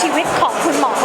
ชีวิตของคุณหมอ